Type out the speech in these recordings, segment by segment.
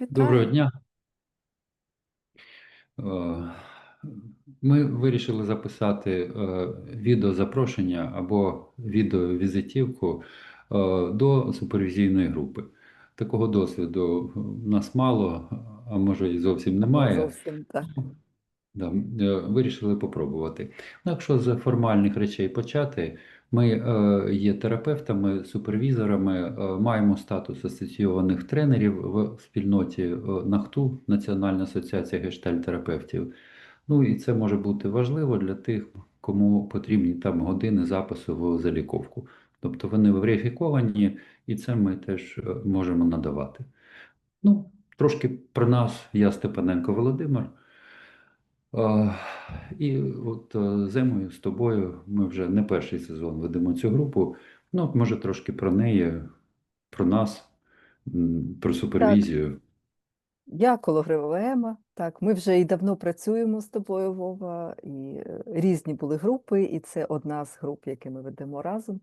Доброго дня. Е, Ми вирішили записати е, відеозапрошення або відеовізитівку е, до супервізійної групи. Такого досвіду в нас мало, а може і зовсім немає. зовсім так. Да, вирішили попробувати. Ну, якщо з формальних речей почати, ми е, є терапевтами, супервізорами, е, маємо статус асоційованих тренерів в спільноті е, НАХТУ, Національна асоціація гештальтерапевтів. Ну і це може бути важливо для тих, кому потрібні там години запису в заліковку. Тобто вони верифіковані, і це ми теж можемо надавати. Ну, трошки про нас, я Степаненко Володимир. І от е, зимою з тобою ми вже не перший сезон ведемо цю групу. Ну, от, може, трошки про неї, про нас, про Так, супервізію. я Кологрива Ема. Так, ми вже і давно працюємо з тобою, Вова, і е, різні були групи, і це одна з груп, які ми ведемо разом.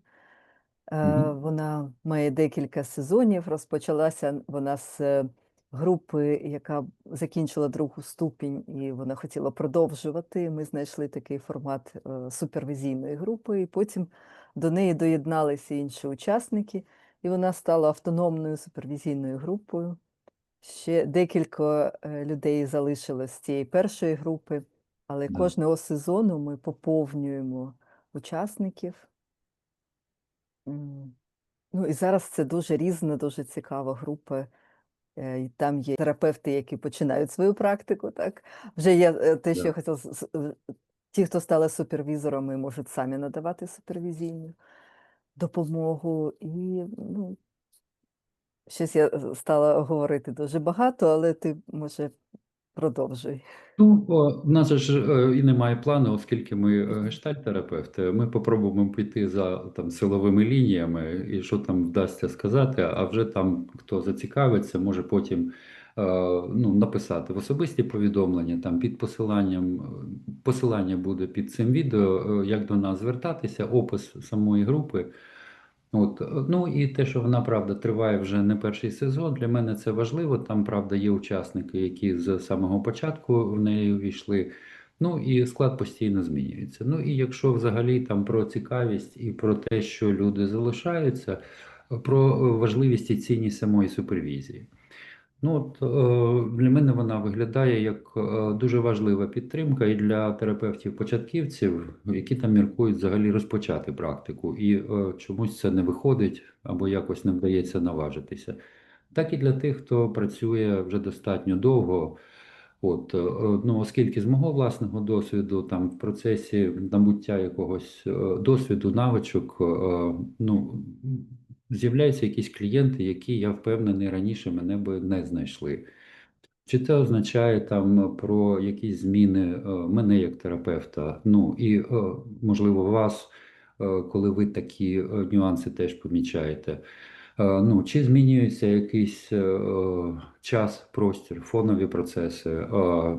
Е, Мгм. Вона має декілька сезонів. Розпочалася вона з групи, яка закінчила другу ступінь, і вона хотіла продовжувати. Ми знайшли такий формат е, супервізійної групи, і потім до неї доєдналися інші учасники, і вона стала автономною супервізійною групою. Ще декілька е, людей залишилось з цієї першої групи, але Да. кожного сезону ми поповнюємо учасників. Ну і зараз це дуже різна, дуже цікава група. І там є терапевти, які починають свою практику. Так вже є е, те, що yeah. я хотіла ті, хто стали супервізорами, можуть самі надавати супервізійну допомогу. І ну, щось я е, стала говорити дуже багато, але ти може продовжуй. Ну, в нас ж е, і немає плану, оскільки ми е, гештальт-терапевти, ми попробуємо піти за там силовими лініями, і що там вдасться сказати, а вже там хто зацікавиться, може потім е, ну, написати в особисті повідомлення, там під посиланням, е, посилання буде під цим відео, е, як до нас звертатися, опис самої групи. От, е, ну і те, що вона правда триває вже не перший сезон. Для мене це важливо. Там правда є учасники, які з самого початку в неї увійшли. Ну і склад постійно змінюється. Ну і якщо взагалі там про цікавість і про те, що люди залишаються, про важливість і цінність самої супервізії. Ну, от, е, для мене вона виглядає як е, дуже важлива підтримка і для терапевтів-початківців, які там міркують взагалі розпочати практику, і е, чомусь це не виходить або якось не вдається наважитися. Так і для тих, хто працює вже достатньо довго. От, ну, оскільки з мого власного досвіду, там в процесі набуття якогось досвіду, навичок, ну, з'являються якісь клієнти, які, я впевнений, раніше мене би не знайшли. Чи це означає там про якісь зміни е, мене як терапевта, ну і е, можливо вас, е, коли ви такі нюанси теж помічаєте? Ну, чи змінюється якийсь час, простір, фонові процеси?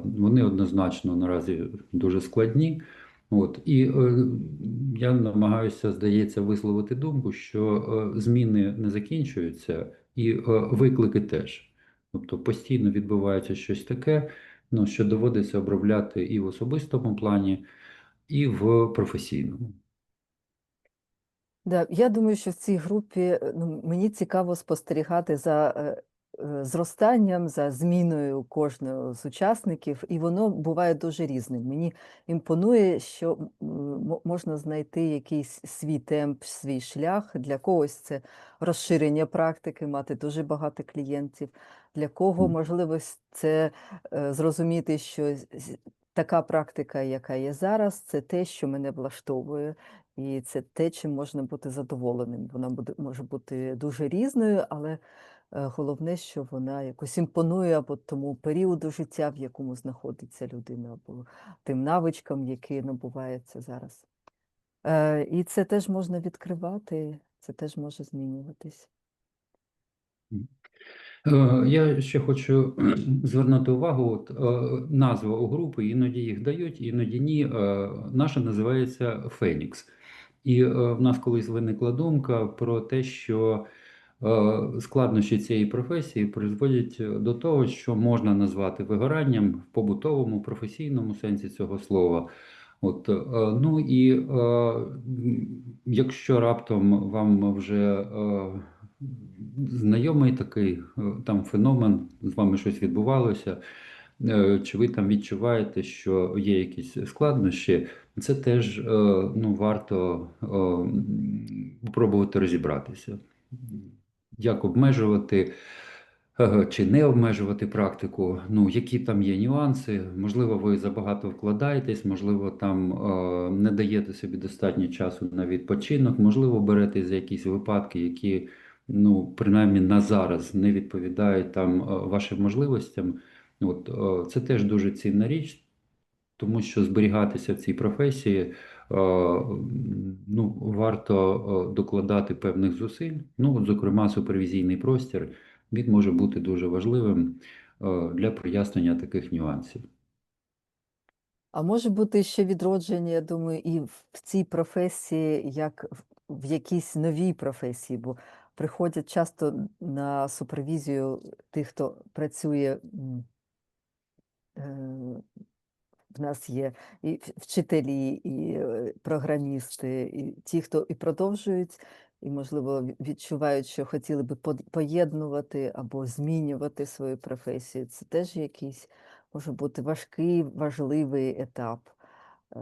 Вони однозначно наразі дуже складні. От і е, я намагаюся, здається, висловити думку, що е, зміни не закінчуються, і е, виклики теж. Тобто постійно відбувається щось таке, ну, що доводиться обробляти і в особистому плані, і в професійному. Да, я думаю, що в цій групі е, ну, мені цікаво спостерігати за е, зростанням, за зміною кожного з учасників, і воно буває дуже різним. Мені імпонує, що можна знайти якийсь свій темп, свій шлях. Для когось це розширення практики, мати дуже багато клієнтів. Для кого можливо це е, зрозуміти, що така практика, яка є зараз, це те, що мене влаштовує. І це те, чим можна бути задоволеним. Вона буде може бути дуже різною, але е, головне, що вона якось імпонує або тому періоду життя, в якому знаходиться людина, або тим навичкам, які набуваються зараз. Е, І це теж можна відкривати, це теж може змінюватись. Е, Я ще хочу звернути увагу, от, е, назва у групи, іноді їх дають, іноді ні. Е, Наша називається Фенікс. І е, в нас колись виникла думка про те, що е, складнощі цієї професії призводять до того, що можна назвати вигоранням в побутовому, професійному сенсі цього слова. От, е, ну і е, якщо раптом вам вже е, знайомий такий е, там феномен, з вами щось відбувалося, е, чи ви там відчуваєте, що є якісь складнощі, це теж е, ну, варто е, пробувати розібратися. Як обмежувати е, чи не обмежувати практику, ну, які там є нюанси, можливо, ви забагато вкладаєтесь, можливо, там е, не даєте собі достатньо часу на відпочинок, можливо, берете за якісь випадки, які, ну, принаймні на зараз не відповідають там е, вашим можливостям. От, е, це теж дуже цінна річ, тому що зберігатися в цій професії, ну, варто е, докладати певних зусиль. Ну, от, зокрема, супервізійний простір, він може бути дуже важливим е, для прояснення таких нюансів. А може бути ще відродження, я думаю, і в цій професії, як в якійсь новій професії, бо приходять часто на супервізію тих, хто працює, е, в нас є і вчителі, і е, програмісти, і ті, хто і продовжують, і, можливо, відчувають, що хотіли би поєднувати або змінювати свою професію. Це теж якийсь може бути важкий, важливий етап, е,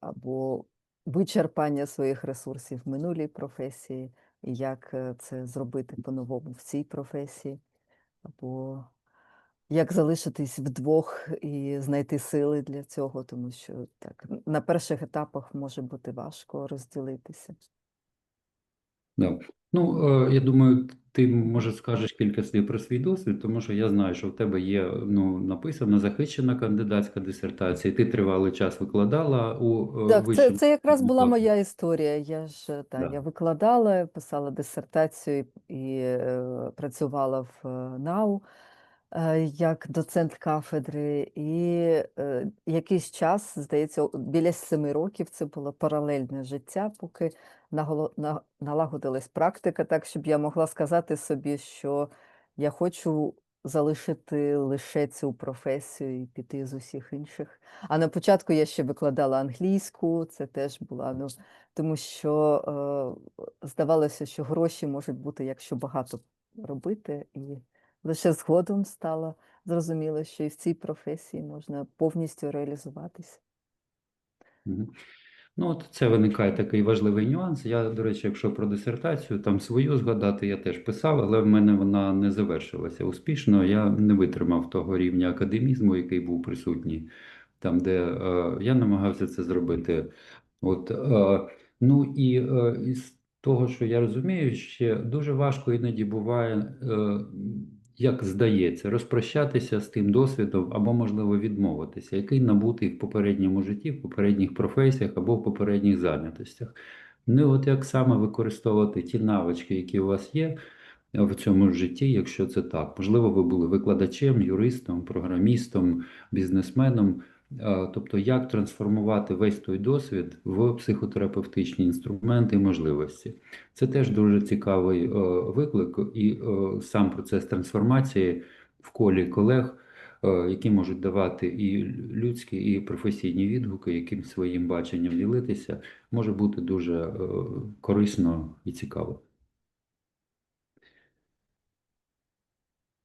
або вичерпання своїх ресурсів в минулій професії, і як е, це зробити по-новому в цій професії, або як залишитись вдвох і знайти сили для цього, тому що так на перших етапах може бути важко розділитися. Да. Ну, е, я думаю, ти може скажеш кілька слів про свій досвід, тому що я знаю, що в тебе є ну, написана захищена кандидатська дисертація, ти тривалий час викладала у е, Так, це, це якраз була моя історія. Я ж та, Да. я викладала, писала дисертацію і е, працювала в е, НАУ як доцент кафедри. І е, якийсь час, здається, біля семи років це було паралельне життя, поки наголо- на- налагодилась практика, так щоб я могла сказати собі, що я хочу залишити лише цю професію і піти з усіх інших. А на початку я ще викладала англійську, це теж була, ну, тому що е, здавалося, що гроші можуть бути, якщо багато робити, і лише згодом стало зрозуміло, що і в цій професії можна повністю реалізуватися. Ну, от це виникає такий важливий нюанс. Я, до речі, якщо про дисертацію, там свою згадати, я теж писав, але в мене вона не завершилася успішно. Я не витримав того рівня академізму, який був присутній там, де е, я намагався це зробити. От, е, ну і е, із того, що я розумію, ще дуже важко іноді буває, е, як здається, розпрощатися з тим досвідом або, можливо, відмовитися, який набутий в попередньому житті, в попередніх професіях або в попередніх зайнятостях. Ну, от як саме використовувати ті навички, які у вас є в цьому житті, якщо це так. Можливо, ви були викладачем, юристом, програмістом, бізнесменом. А, Тобто, як трансформувати весь той досвід в психотерапевтичні інструменти і можливості. Це теж дуже цікавий е, виклик, і е, сам процес трансформації в колі колег, е, які можуть давати і людські, і професійні відгуки, яким своїм баченням ділитися, може бути дуже е, корисно і цікаво.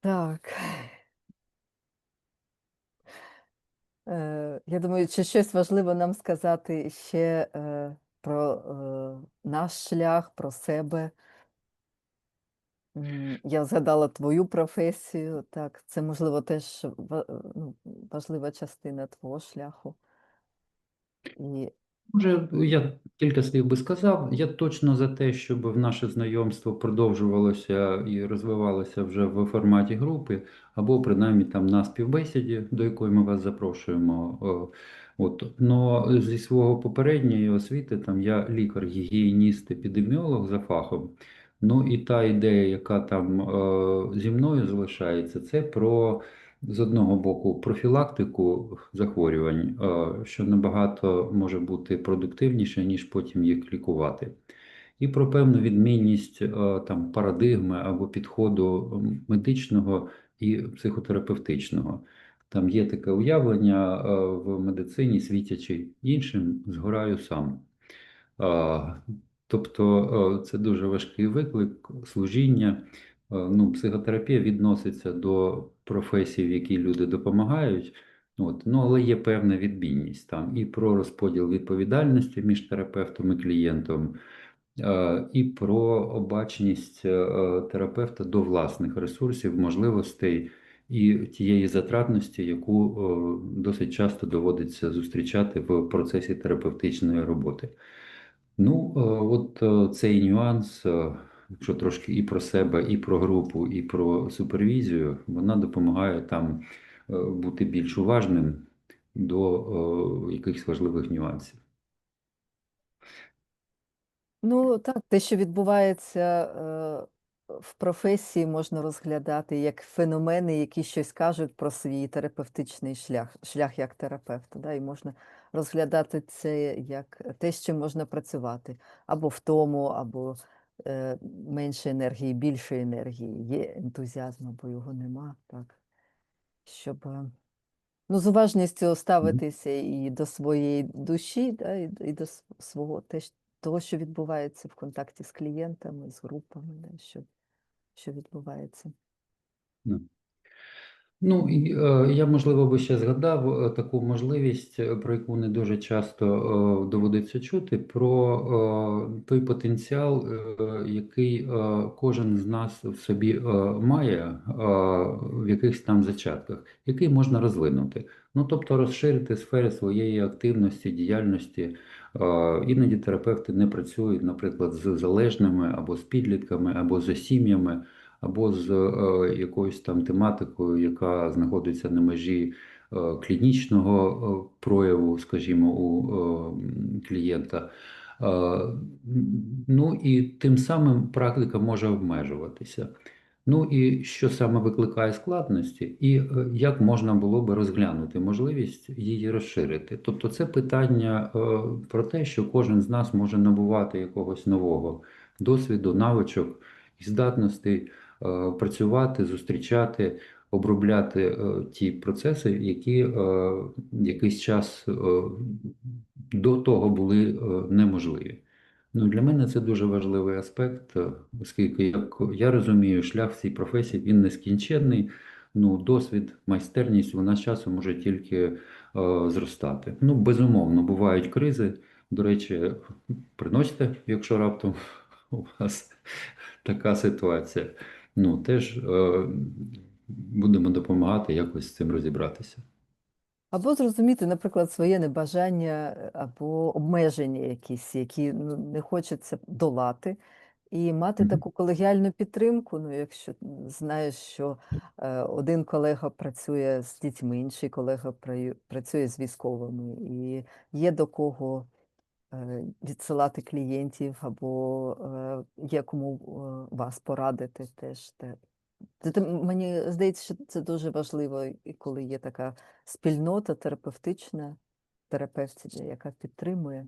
Так. Е, Я думаю, чи щось важливо нам сказати ще е, про е, наш шлях, про себе. Я згадала твою професію, так, це можливо теж ну, важлива частина твого шляху. І Може, я кілька слів би сказав. Я точно за те, щоб в наше знайомство продовжувалося і розвивалося вже в форматі групи, або принаймні там на співбесіді, до якої ми вас запрошуємо. От, но зі свого попередньої освіти, там я лікар, гігієніст, епідеміолог за фахом. Ну і та ідея, яка там е, зі мною залишається, це про з одного боку профілактику захворювань, е, що набагато може бути продуктивніше, ніж потім їх лікувати. і про певну відмінність е, там парадигми або підходу медичного і психотерапевтичного. Там є таке уявлення е, в медицині, світячи іншим, згораю сам. Тобто це дуже важкий виклик служіння. Е, Ну, психотерапія відноситься до професій, в якій люди допомагають. От, ну, але є певна відмінність там і про розподіл відповідальності між терапевтом і клієнтом, е, і про обачність е, терапевта до власних ресурсів, можливостей і тієї затратності, яку досить часто доводиться зустрічати в процесі терапевтичної роботи. Ну, от цей нюанс, якщо трошки і про себе, і про групу, і про супервізію, вона допомагає там е, бути більш уважним до е, якихось важливих нюансів. Ну так, те, що відбувається е, в професії, можна розглядати як феномени, які щось кажуть про свій терапевтичний шлях, шлях як терапевта. Да? І можна розглядати це як те, з чим можна працювати, або в тому, або менше енергії, більше енергії, є ентузіазм, бо його нема. Так? Щоб е, ну, з уважністю ставитися і до своєї душі, да, і, і до свого те, того, що відбувається в контакті з клієнтами, з групами, да, що, що відбувається. Ну. І, е, я, можливо, би ще згадав е, таку можливість, е, про яку не дуже часто доводиться чути, про той потенціал, який кожен з нас в собі має в якихось там зачатках, який можна розвинути. Ну, тобто розширити сфери своєї активності, діяльності. Іноді терапевти не працюють, наприклад, з залежними або з підлітками, або з сім'ями або з е, якоюсь там тематикою, яка знаходиться на межі е, клінічного е, прояву, скажімо, у клієнта. Ну і тим самим практика може обмежуватися. Ну і що саме викликає складності, і як можна було би розглянути можливість її розширити. Тобто це питання про те, що кожен з нас може набувати якогось нового досвіду, навичок і здатностей працювати, зустрічати, обробляти е, ті процеси, які е, якийсь час е, до того були е, неможливі. Ну, для мене це дуже важливий аспект, е, оскільки, як я розумію, шлях в цій професії він нескінченний. Ну, досвід, майстерність вона з часом може тільки е, зростати. Ну, безумовно, бувають кризи. До речі, приносите, якщо раптом у вас така ситуація. Ну, теж е, будемо допомагати якось з цим розібратися. Або зрозуміти, наприклад, своє небажання е, або обмеження якісь, які ну, не хочеться долати, і мати Мгм. таку колегіальну підтримку. Ну, якщо знаєш, що е, один колега працює з дітьми, інший колега працює з військовими, і є до кого відсилати клієнтів, або е, є кому е, вас порадити теж. Те. Мені здається, що це дуже важливо, і коли є така спільнота терапевтична, терапевтів, яка підтримує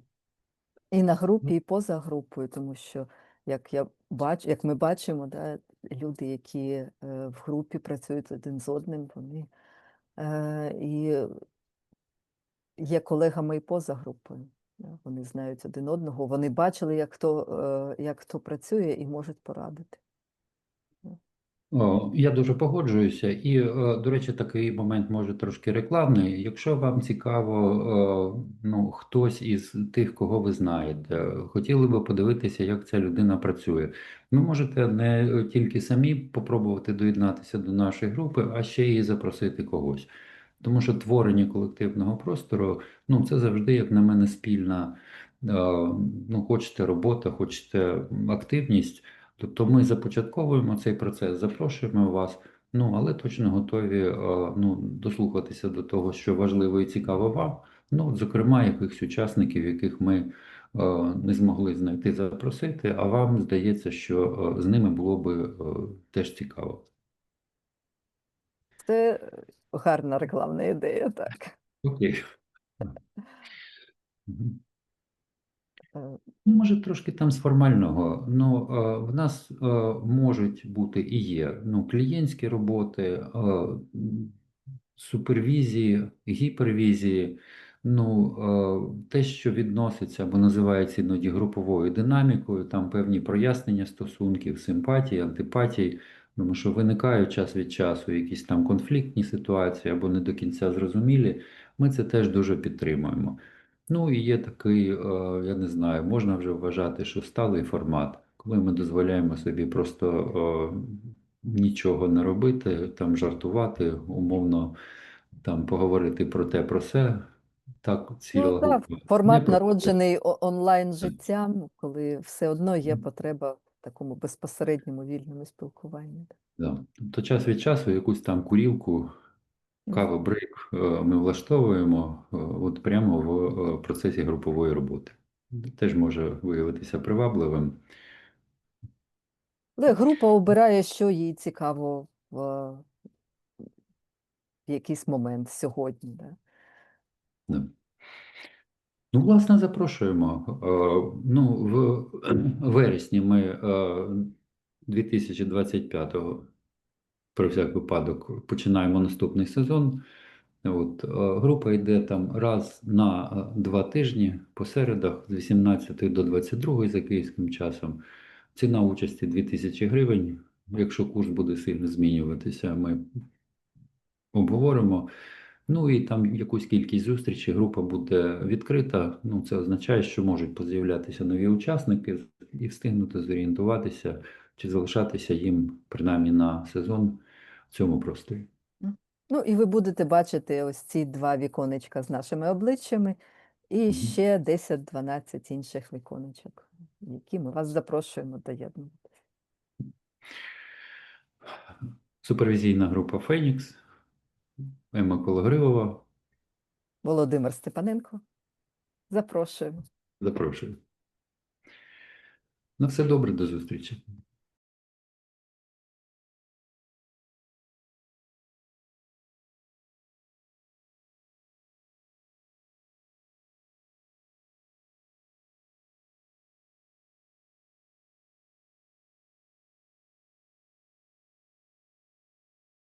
і на групі, і поза групою, тому що як я бачу, як ми бачимо, да, люди, які е, в групі працюють один з одним, вони е, і є колегами і поза групою. Вони знають один одного, вони бачили, як хто, е, як хто працює, і можуть порадити. Я дуже погоджуюся, і, е, до речі, такий момент може трошки рекламний. Якщо вам цікаво, е, ну, хтось із тих, кого ви знаєте, хотіли би подивитися, як ця людина працює, ви можете не тільки самі попробувати доєднатися до нашої групи, а ще й запросити когось. Тому що творення колективного простору, ну, це завжди, як на мене, спільна, е, ну, хочете робота, хочете активність. Тобто ми започатковуємо цей процес, запрошуємо вас, ну але точно готові е, ну, дослухатися до того, що важливо і цікаво вам. Ну, от, зокрема, якихось учасників, яких ми е, не змогли знайти, запросити, а вам здається, що з ними було би теж цікаво. Це гарна рекламна ідея, так. Окей. Е, Ну, Може, трошки там з формального. Ну, е, в нас е, можуть бути і є ну, клієнтські роботи, супервізії, гіпервізії. Ну, те, що відноситься або називається іноді груповою динамікою, там певні прояснення стосунків, симпатії, антипатії, тому що виникають час від часу якісь там конфліктні ситуації або не до кінця зрозумілі. Ми це теж дуже підтримуємо. Ну і є такий, е, я не знаю, можна вже вважати, що сталий формат, коли ми дозволяємо собі просто е, нічого не робити, там жартувати, умовно там поговорити про те, про все. Так, ціла Ну, так, формат народжений онлайн життям, коли все одно є потреба такому безпосередньому вільному спілкуванні. Да. Тобто час від часу якусь там курілку, каву, брейк е, ми влаштовуємо е, от прямо в е, процесі групової роботи. Теж може виявитися привабливим. Але група обирає, що їй цікаво в, в якийсь момент сьогодні. Да? Да. Ну, власне, запрошуємо. Е, Ну, в вересні ми е, 2025-го, про всяк випадок, починаємо наступний сезон. От, е, група йде там раз на е, два тижні по середах з 18 до 22 за київським часом. Ціна участі 2000 гривень. Якщо курс буде сильно змінюватися, ми обговоримо. Ну і там якусь кількість зустрічей, група буде відкрита. Ну, це означає, що можуть поз'являтися нові учасники і встигнути зорієнтуватися чи залишатися їм принаймні на сезон в цьому просторі. Ну, і ви будете бачити ось ці два віконечка з нашими обличчями і ще 10-12 інших віконечок, які ми вас запрошуємо доєднувати. Супервізійна група Фенікс, Ема Кологривова. Володимир Степаненко. Запрошуємо. Запрошую. На все добре, до зустрічі.